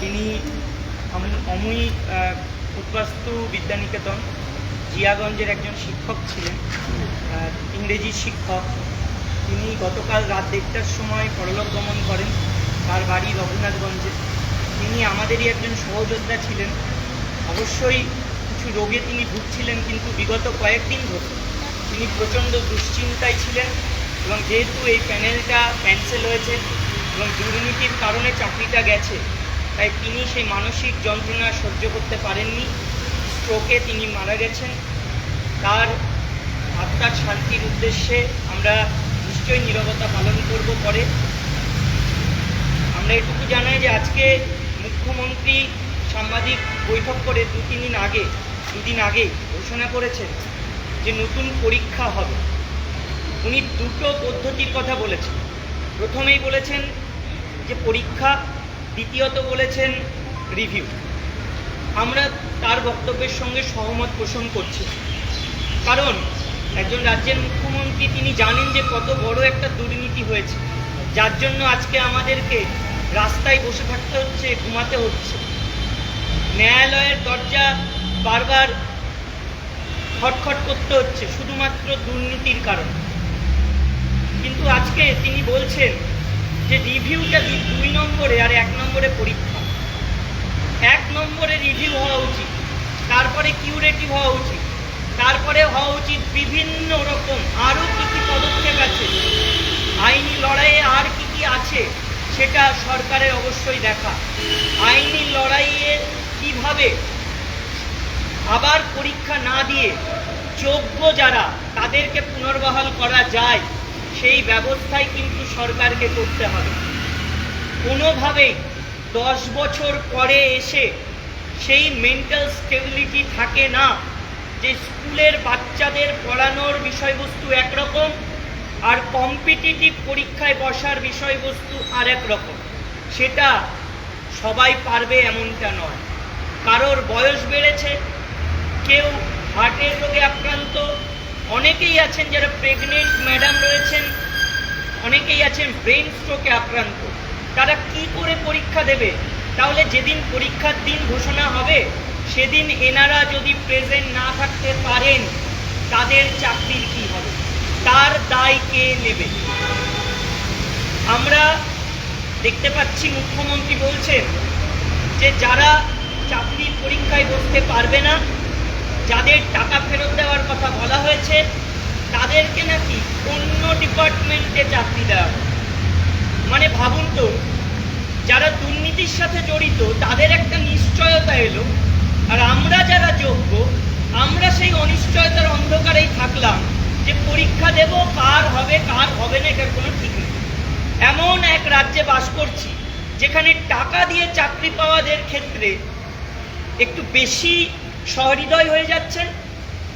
তিনি অম- অমুই উদ্বাস্তু বিদ্যানিকেতন, জিয়াগঞ্জের একজন শিক্ষক ছিলেন ইংরেজি শিক্ষক। তিনি গতকাল রাত দেড়টার সময় পরলোক গমন করেন তার বাড়ি রঘুনাথগঞ্জে। তিনি আমাদেরই একজন সহযোদ্ধা ছিলেন। অবশ্যই কিছু রোগে তিনি ভুগছিলেন, কিন্তু বিগত কয়েকদিন ধরে তিনি প্রচণ্ড দুশ্চিন্তায় ছিলেন এবং যেহেতু এই প্যানেলটা ক্যান্সেল হয়েছে এবং দুর্নীতির কারণে চাকরিটা গেছে তাই তিনি সেই মানসিক যন্ত্রণা সহ্য করতে পারেননি। স্ট্রোকে তিনি মারা গেছেন। তার আত্মার শান্তির উদ্দেশ্যে আমরা নিশ্চয়ই নীরবতা পালন করব পরে। আমরা এটুকু জানাই যে আজকে মুখ্যমন্ত্রী সাংবাদিক বৈঠক করে দু তিন দিন আগে, দুদিন আগে ঘোষণা করেছেন যে নতুন পরীক্ষা হবে। উনি দুটো পদ্ধতির কথা বলেছেন। প্রথমেই বলেছেন যে পরীক্ষা দ্বিতীয়ত বলেছেন রিভিউ আমরা তার বক্তব্যের সঙ্গে সহমত পোষণ করছি। কারণ একজন রাজ্যের মুখ্যমন্ত্রী, তিনি জানেন যে কত বড় একটা দুর্নীতি হয়েছে। যার জন্য আজকে আমাদেরকে রাস্তায় বসে থাকতে হচ্ছে, ঘুমাতে হচ্ছে। ন্যায়ালয়ের দরজা বারবার খটখট করতে হচ্ছে, শুধুমাত্র দুর্নীতির কারণে। কিন্তু আজকে তিনি বলছেন যে রিভিউটা দুই নম্বরে আর এক নম্বরে পরীক্ষা। এক নম্বরে রিভিউ হওয়া উচিত, তারপরে কিউরেটিভ হওয়া উচিত, তারপরে হওয়া উচিত বিভিন্ন রকম আরও কী কী পদক্ষেপ আছে, আইনি লড়াইয়ে আর কি কি আছে, সেটা সরকারের অবশ্যই দেখা। আইনি লড়াইয়ে কীভাবে আবার পরীক্ষা না দিয়ে যোগ্য যারা, তাদেরকে পুনর্বহাল করা যায় সেই ব্যবস্থাই কিন্তু সরকারকে করতে হবে। কোনোভাবেই দশ বছর পরে এসে সেই মেন্টাল স্টেবিলিটি থাকে না যে স্কুলের বাচ্চাদের পড়ানোর বিষয়বস্তু একরকম আর কম্পিটিটিভ পরীক্ষায় বসার বিষয়বস্তু আর এক রকম সেটা সবাই পারবে এমনটা নয়। কারোর বয়স বেড়েছে, কেউ হার্টের রোগে আক্রান্ত অনেকেই আছেন যারা প্রেগনেন্ট ম্যাডাম রয়েছেন, অনেকেই আছেন ব্রেন স্ট্রোকে আক্রান্ত। তারা কি করে পরীক্ষা দেবে? তাহলে যেদিন পরীক্ষার দিন ঘোষণা হবে, সেদিন এনারা যদি প্রেজেন্ট না থাকতে পারেন, তাদের চাকরির কি হবে? তার দায় কে নেবে? আমরা দেখতে পাচ্ছি মুখ্যমন্ত্রী বলছেন যে যারা চাকরির পরীক্ষায় বসতে পারবে না যাদের টাকা ফেরত দেওয়ার কথা বলা হয়েছে, তাদেরকে নাকি অন্য ডিপার্টমেন্টে চাকরি দেওয়া। মানে ভাবুন তো, যারা দুর্নীতির সাথে জড়িত, তাদের একটা নিশ্চয়তা এলো আর আমরা যারা যোগ্য, আমরা সেই অনিশ্চয়তার অন্ধকারেই থাকলাম যে পরীক্ষা দেব, কার হবে কার হবে না, এটার কোনো ঠিক নেই এমন এক রাজ্যে বাস করছি, যেখানে টাকা দিয়ে চাকরি পাওয়াদের ক্ষেত্রে একটু বেশি সহৃদয় হয়ে যাচ্ছেন।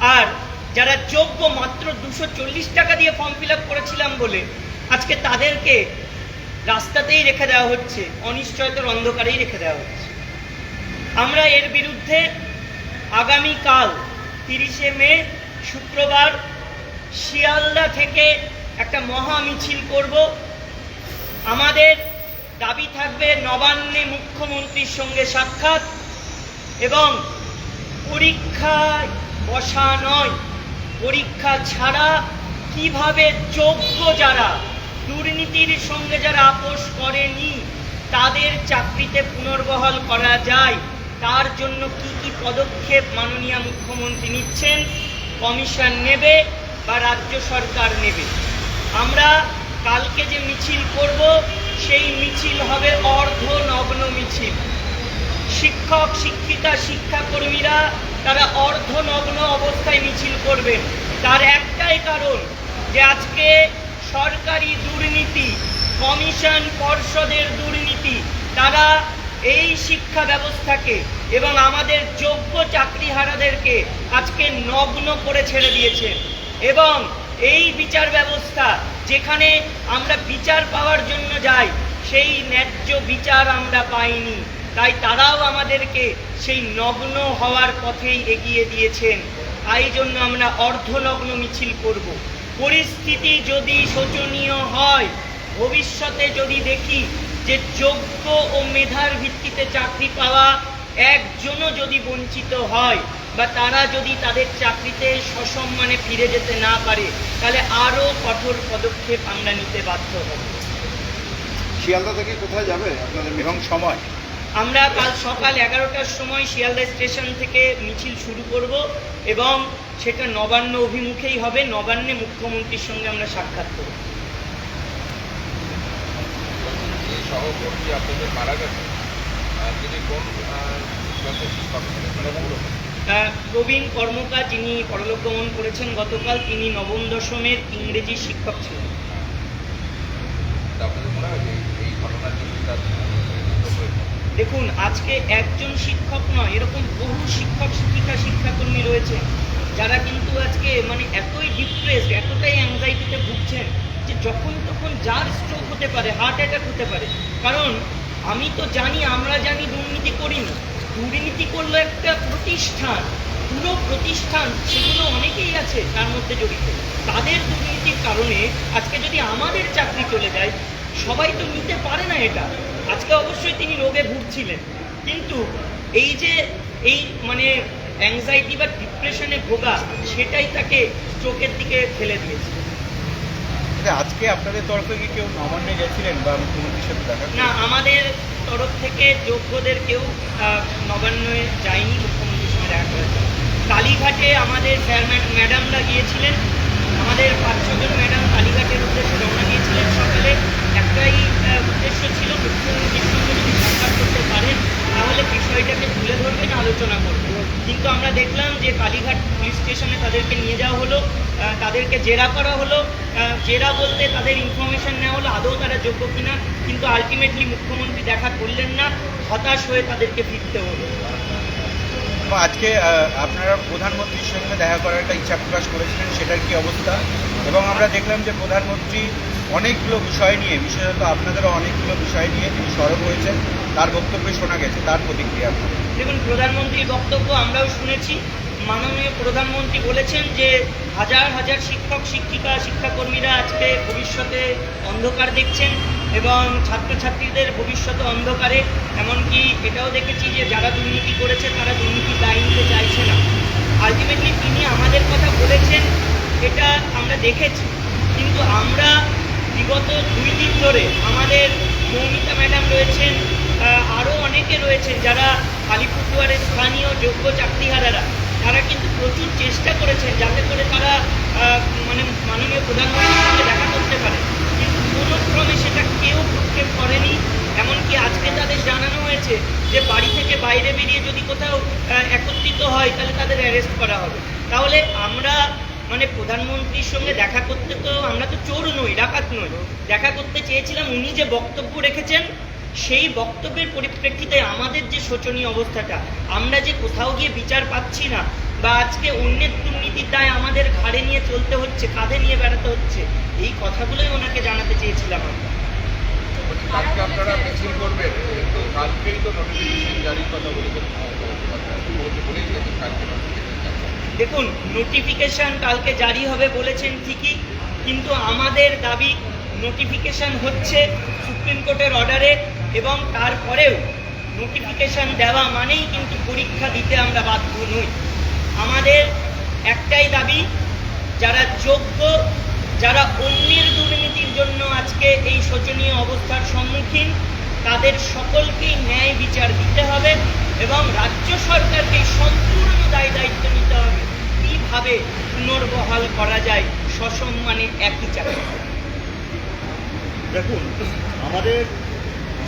আর যারা যোগ্য মাত্র দুশো টাকা দিয়ে ফর্ম ফিল করেছিলাম বলে আজকে তাদেরকে রাস্তাতেই রেখে দেওয়া হচ্ছে, অনিশ্চয়তার অন্ধকারেই রেখে দেওয়া হচ্ছে। আমরা এর বিরুদ্ধে আগামীকাল তিরিশে মে, শুক্রবার শিয়ালদা থেকে একটা মহা মিছিল করব। আমাদের দাবি থাকবে নবান্নে মুখ্যমন্ত্রীর সঙ্গে সাক্ষাৎ এবং পরীক্ষায় বসা নয়। পরীক্ষা ছাড়া কীভাবে যোগ্য যারা দুর্নীতির সঙ্গে যারা আপোষ করেনি, তাদের চাকরিতে পুনর্বহাল করা যায়, তার জন্য কি কি পদক্ষেপ মাননীয় মুখ্যমন্ত্রী নিচ্ছেন, কমিশন নেবে বা রাজ্য সরকার নেবে। আমরা কালকে যে মিছিল করব, সেই মিছিল হবে অর্ধনগ্ন মিছিল। শিক্ষক, শিক্ষিকা, শিক্ষাকর্মীরা তারা অর্ধনগ্ন অবস্থায় মিছিল করবেন তার একটাই কারণ যে আজকে সরকারি দুর্নীতি, কমিশন পর্ষদের দুর্নীতি, তারা এই শিক্ষা ব্যবস্থাকে এবং আমাদের যোগ্য চাকরিহারাদেরকে আজকে নগ্ন করে ছেড়ে দিয়েছে। এবং এই বিচার ব্যবস্থা যেখানে আমরা বিচার পাওয়ার জন্য যাই, সেই ন্যায্য বিচার আমরা পাইনি। তাই তারাও আমাদেরকে সেই নগ্ন হওয়ার পথেই এগিয়ে দিয়েছেন। তাই জন্য আমরা অর্ধনগ্ন মিছিল করব। পরিস্থিতি যদি শোচনীয় হয়, ভবিষ্যতে যদি দেখি যে যোগ্য ও মেধার ভিত্তিতে চাকরি পাওয়া একজনও যদি বঞ্চিত হয় বা তারা যদি তাদের চাকরিতে সসম্মানে ফিরে যেতে না পারে, তাহলে আরও কঠোর পদক্ষেপ আমরা নিতে বাধ্য হব। শিয়ালদা থেকে কোথায় যাবে আপনাদের এবং সময়? আমরা কাল সকাল এগারোটার সময় শিয়ালদা স্টেশন থেকে মিছিল শুরু করব এবং সেটা নবান্ন অভিমুখেই হবে। নবান্নে মুখ্যমন্ত্রীর সঙ্গে আমরা সাক্ষাৎ করব। মানে প্রবীণ কর্মকার যিনি পরলোক গমন করেছেন গতকাল তিনি নবম দশমের ইংরেজি শিক্ষক ছিলেন। দেখুন, আজকে একজন শিক্ষক নয়, এরকম বহু শিক্ষক, শিক্ষিকা, শিক্ষাকর্মী রয়েছে, যারা কিন্তু আজকে মানে এতই ডিপ্রেসড এতটাই অ্যাংজাইটিতে ভুগছেন যে যখন তখন যার স্ট্রোক হতে পারে হার্ট অ্যাটাক হতে পারে। কারণ আমি তো জানি, আমরা জানি দুর্নীতি করিনি। দুর্নীতি করল একটা প্রতিষ্ঠান, পুরো প্রতিষ্ঠান, সেগুলো অনেকেই আছে তার মধ্যে জড়িত। তাদের দুর্নীতির কারণে আজকে যদি আমাদের চাকরি চলে যায়, সবাই তো নিতে পারে না এটা। আজকে অবশ্যই তিনি রোগে ভুগছিলেন। কিন্তু এই যে এই মানে অ্যাংজাইটি বা ডিপ্রেশনে ভোগা সেটাই তাকে চোখের দিকে ফেলে দিয়েছে। আচ্ছা, আজকে আপনাদের তরফে কি কেউ নবান্নে গেছিলেন বা মুখ্যমন্ত্রীর সাথে দেখা না আমাদের তরফ থেকে যোগ্যদের কেউ নবান্নে যায়নি মুখ্যমন্ত্রীর সঙ্গে দেখা করেছে। কালীঘাটে আমাদের স্যার ম্যাড- ম্যাডামরা গিয়েছিলেন। আমাদের পাঁচ ছজন ম্যাডাম কালীঘাটের উদ্দেশ্যে রওনা দিয়েছিলেন সকালে একটাই আহ, উদ্দেশ্য ছিল মুখ্যমন্ত্রীর সঙ্গে যদি সাক্ষাৎ করতে পারেন তাহলে বিষয়টাকে তুলে ধরবেন আলোচনা করবেন কিন্তু আমরা দেখলাম যে কালীঘাট পুলিশ স্টেশনে তাদেরকে নিয়ে যাওয়া হলো আহ, তাদেরকে জেরা করা হলো জেরা বলতে তাদের ইনফরমেশন নেওয়া হলো আদৌ তারা যোগ্য কিনা কিন্তু আলটিমেটলি মুখ্যমন্ত্রী দেখা করলেন না হতাশ হয়ে তাদেরকে ফিরতে হলো। আজকে আপনারা প্রধানমন্ত্রীর সঙ্গে দেখা করার একটা ইচ্ছা প্রকাশ করেছিলেন সেটার কি অবস্থা? এবং আমরা দেখলাম যে প্রধানমন্ত্রী অনেকগুলো বিষয় নিয়ে বিশেষত আপনাদেরও অনেকগুলো বিষয় নিয়ে তিনি সরব হয়েছেন তার বক্তব্যে শোনা গেছে তার প্রতিক্রিয়া। দেখুন প্রধানমন্ত্রীর বক্তব্য আমরাও শুনেছি মাননীয় প্রধানমন্ত্রী বলেছেন যে হাজার হাজার শিক্ষক, শিক্ষিকা, শিক্ষাকর্মীরা আজকে ভবিষ্যতে অন্ধকার দেখছেন এবং ছাত্রছাত্রীদের ভবিষ্যতে অন্ধকারে, এমনকি এটাও দেখেছি যে যারা দুর্নীতি করেছে তারা দুর্নীতি দায় নিতে চাইছে না। আলটিমেটলি তিনি আমাদের কথা বলেছেন, এটা আমরা দেখেছি। কিন্তু আমরা বিগত দুই দিন ধরে আমাদের মৌমিতা ম্যাডাম রয়েছেন আরও অনেকে রয়েছেন যারা আলিপুরদুয়ারের স্থানীয় যোগ্য চাকরিহারারা। তারা কিন্তু প্রচুর চেষ্টা করেছেন যাতে করে তারা মানে মাননীয় প্রধানমন্ত্রীর সঙ্গে দেখা করতে পারে। কিন্তু কোনো ক্রমে সেটা কেউ প্রক্ষেপ করেনি। এমনকি আজকে তাদের জানানো হয়েছে যে বাড়ি থেকে বাইরে বেরিয়ে যদি কোথাও একত্রিত হয়, তাহলে তাদের অ্যারেস্ট করা হবে। তাহলে আমরা মানে প্রধানমন্ত্রীর সঙ্গে দেখা করতে তো, আমরা তো চোর নই, ডাকাত নই। দেখা করতে চেয়েছিলাম, উনি যে বক্তব্য রেখেছেন সেই বক্তব্যের পরিপ্রেক্ষিতে আমাদের যে শোচনীয় অবস্থাটা আমরা যে কোথাও গিয়ে বিচার পাচ্ছি না বা আজকে অন্যের দুর্নীতির দায় আমাদের ঘাড়ে নিয়ে চলতে হচ্ছে কাঁধে নিয়ে বেড়াতে হচ্ছে এই কথাগুলোই ওনাকে জানাতে চেয়েছিলাম আমরা কালকে আপনারা মিছিল করবেন কিন্তু কালকেই তো নোটিফিকেশন জারির কথা বলেছেন মুখ্যমন্ত্রী বলেই গেছেন কালকে নোটিফিকেশন জারি হবে। দেখুন নোটিফিকেশন কালকে জারি হবে বলেছেন ঠিকই কিন্তু আমাদের দাবি নোটিফিকেশন হচ্ছে সুপ্রিম কোর্টের অর্ডারে এবং তারপরেও নোটিফিকেশন দেওয়া মানেই কিন্তু পরীক্ষা দিতে আমরা বাধ্য নই। আমাদের একটাই দাবি, যারা যোগ্য, যারা অন্যের দুর্নীতির জন্য আজকে এই শোচনীয় অবস্থার সম্মুখীন, তাদের সকলকেই ন্যায় বিচার দিতে হবে এবং রাজ্য সরকারকে সম্পূর্ণ দায় দায়িত্ব নিতে হবে কীভাবে পুনর্বহাল করা যায় সসম্মানে একই চাকরি দেখুন, আমাদের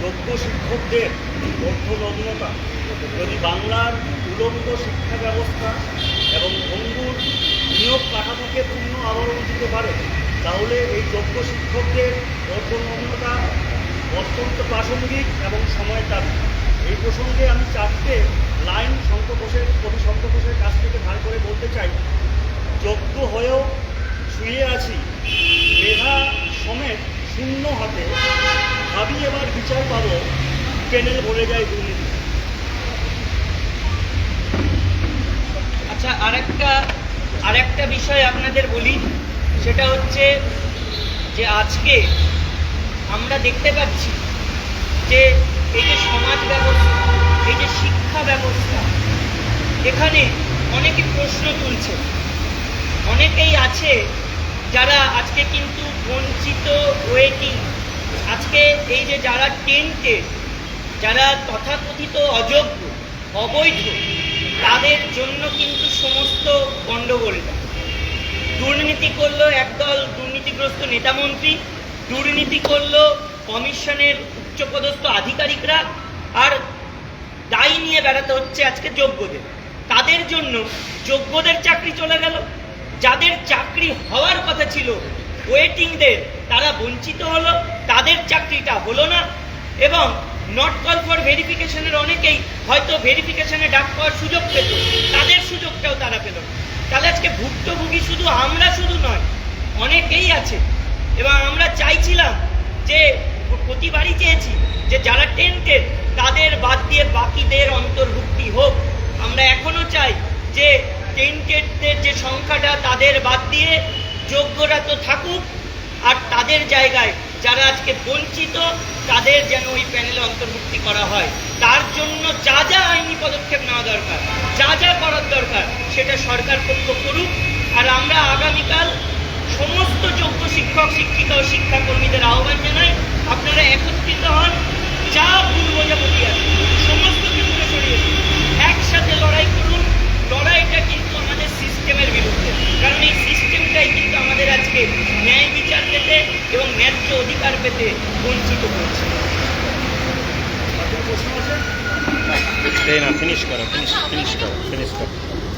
যোগ্য শিক্ষকদের অর্থনগ্নতা যদি বাংলার উলম্ব শিক্ষা ব্যবস্থা এবং ভঙ্গুর নিয়োগ কাঠামোকে পূর্ণ আবরণ দিতে পারে, তাহলে এই যোগ্য শিক্ষকদের অর্থনগ্নতা অত্যন্ত প্রাসঙ্গিক এবং সময় দাবি এই প্রসঙ্গে আমি চারটে লাইন শঙ্কর ঘোষের, কবি শঙ্কর ঘোষের কাছ থেকে ধার করে বলতে চাই। যোগ্য হয়েও শুয়ে আছি, মেধা সমেত শূন্য হাতে ভাবি এবার বিচার পাবো পেনেল ভরে যায় দুর্নীতি। আচ্ছা আরেকটা আরেকটা বিষয় আপনাদের বলি, সেটা হচ্ছে যে আজকে আমরা দেখতে পাচ্ছি যে এই যে সমাজ ব্যবস্থা, এই যে শিক্ষা ব্যবস্থা, এখানে অনেকে প্রশ্ন তুলছে। অনেকেই আছে যারা আজকে কিন্তু বঞ্চিত ওয়েটিং আজকে এই যে যারা টেন্টে, যারা তথাকথিত অযোগ্য, অবৈধ, তাদের জন্য কিন্তু সমস্ত গণ্ডগোলটা দুর্নীতি করল একদল দুর্নীতিগ্রস্ত নেতামন্ত্রী দুর্নীতি করল কমিশনের উচ্চপদস্থ আধিকারিকরা, আর দায়ী নিয়ে বেড়াতে হচ্ছে আজকে যোগ্যদের। তাদের জন্য যোগ্যদের চাকরি চলে গেল। যাদের চাকরি হওয়ার কথা ছিল ওয়েটিংদের তারা বঞ্চিত হলো, তাদের চাকরিটা হলো না। এবং নট কল ফর ভেরিফিকেশনের অনেকেই হয়তো ভেরিফিকেশনে ডাক পাওয়ার সুযোগ পেত, তাদের সুযোগটাও তারা পেল তাহলে আজকে ভুক্তভোগী শুধু আমরা শুধু নয়, অনেকেই আছে। এবং আমরা চাইছিলাম যে, প্রতিবারই চেয়েছি যে যারা টেন্টেড তাদের বাদ দিয়ে বাকিদের অন্তর্ভুক্তি হোক। আমরা এখনও চাই যে টেন্টেডদের যে সংখ্যাটা তাদের বাদ দিয়ে যোগ্যরা তো থাকুক, আর তাদের জায়গায় যারা আজকে বঞ্চিত, তাদের যেন ওই প্যানেলে অন্তর্ভুক্তি করা হয়। তার জন্য যা যা আইনি পদক্ষেপ নেওয়া দরকার, যা যা করার দরকার, সেটা সরকার পক্ষ করুক। আর আমরা আগামীকাল সমস্ত যোগ্য শিক্ষক, শিক্ষিকা ও শিক্ষাকর্মীদের আহ্বান জানাই, আপনারা একত্রিত হন, যা ভুল বোঝাবুঝি আছে সমস্ত কিছুকে সরিয়ে দিন একসাথে লড়াই করুন লড়াইটা কিন্তু আমাদের সিস্টেমের বিরুদ্ধে কারণ এই সিস্টেমটাই কিন্তু আমাদের আজকে ন্যায় বিচার পেতে এবং ন্যায্য অধিকার পেতে বঞ্চিত করছে আপনার প্রশ্ন আছে ফিনিশ করো ফিনিশ ফিনিশ করো ফিনিশ করো।